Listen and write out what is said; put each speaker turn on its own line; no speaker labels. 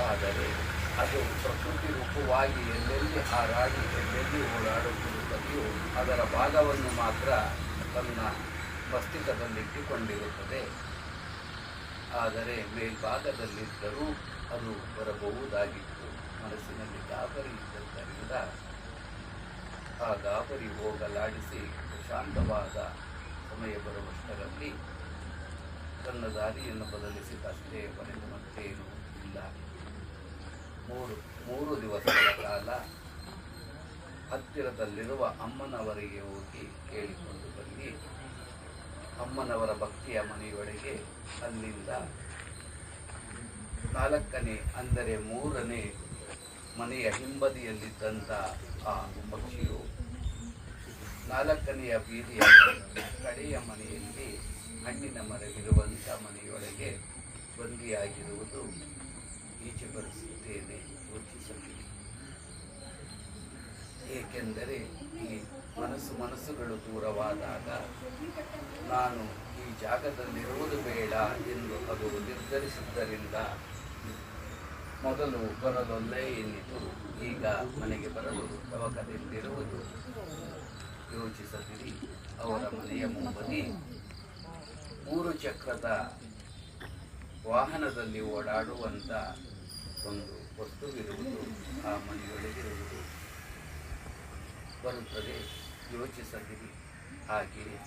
ಆದರೆ ಅದು ಪ್ರಕೃತಿ ರೂಪವಾಗಿ ಎಲ್ಲೆಲ್ಲಿ ಹಾರಾಡಿ ಎಲ್ಲೆಲ್ಲಿ ಓಡಾಡುತ್ತಿರುತ್ತದೆಯೋ ಅದರ ಭಾಗವನ್ನು ಮಾತ್ರ ತನ್ನ ಮಸ್ತಿಕದಲ್ಲಿಟ್ಟುಕೊಂಡಿರುತ್ತದೆ ಆದರೆ ಮೇಲ್ಭಾಗದಲ್ಲಿದ್ದರೂ ಅದು ಬರಬಹುದಾಗಿತ್ತು ಮನಸ್ಸಿನಲ್ಲಿ ಗಾಬರಿ ಇದ್ದರಿಂದ ಆ ಗಾಬರಿ ಹೋಗಲಾಡಿಸಿ ಪ್ರಶಾಂತವಾದ ಸಮಯ ಬರುವಷ್ಟರಲ್ಲಿ ತನ್ನ ದಾರಿಯನ್ನು ಬದಲಿಸಿದಷ್ಟೇ ಹೊರತು ಮತ್ತೇನೂ ಇಲ್ಲ. ಮೂರು ಮೂರು ದಿವಸಗಳ ಕಾಲ ಹತ್ತಿರದಲ್ಲಿರುವ ಅಮ್ಮನವರಿಗೆ ಹೋಗಿ ಕೇಳಿಕೊಂಡು ಬನ್ನಿ. ಅಮ್ಮನವರ ಭಕ್ತಿಯ ಮನೆಯೊಳಗೆ ಅಲ್ಲಿಂದ ನಾಲ್ಕನೇ ಅಂದರೆ ಮೂರನೇ ಮನೆಯ ಹಿಂಬದಿಯಲ್ಲಿದ್ದಂಥ ಆ ಪಕ್ಷಿಯು ನಾಲ್ಕನೆಯ ಬೀದಿಯ ಕಡೆಯ ಮನೆಯಲ್ಲಿ ಹಣ್ಣಿನ ಮರವಿರುವಂಥ ಮನೆಯೊಳಗೆ ಬಂದಿಯಾಗಿರುವುದು ಈಚೆ ಪರಿಸ್ಥಿತಿಯಲ್ಲಿ ಯೋಚಿಸಲಿ ಏಕೆಂದರೆ ಈ ಮನಸ್ಸು ಮನಸ್ಸುಗಳು ದೂರವಾದಾಗ ನಾನು ಈ ಜಾಗದಲ್ಲಿರುವುದು ಬೇಡ ಎಂದು ಅದು ನಿರ್ಧರಿಸಿದ್ದರಿಂದ ಮೊದಲು ಬರಲೊಲ್ಲೇ ಎನ್ನಿತು ಈಗ ಮನೆಗೆ ಬರಲು ತವಕದಿಂದಿರುವುದು. ಯೋಚಿಸದಿರಿ, ಅವರ ಮನೆಯ ಮುಂಬದಿ ಮೂರು ಚಕ್ರದ ವಾಹನದಲ್ಲಿ ಓಡಾಡುವಂಥ ಒಂದು ವಸ್ತುವಿರುವುದು ಆ ಮನೆಯೊಳಗಿರುವುದು ಬರುತ್ತದೆ. ಯೋಚಿಸದಿರಿ. ಹಾಗೆ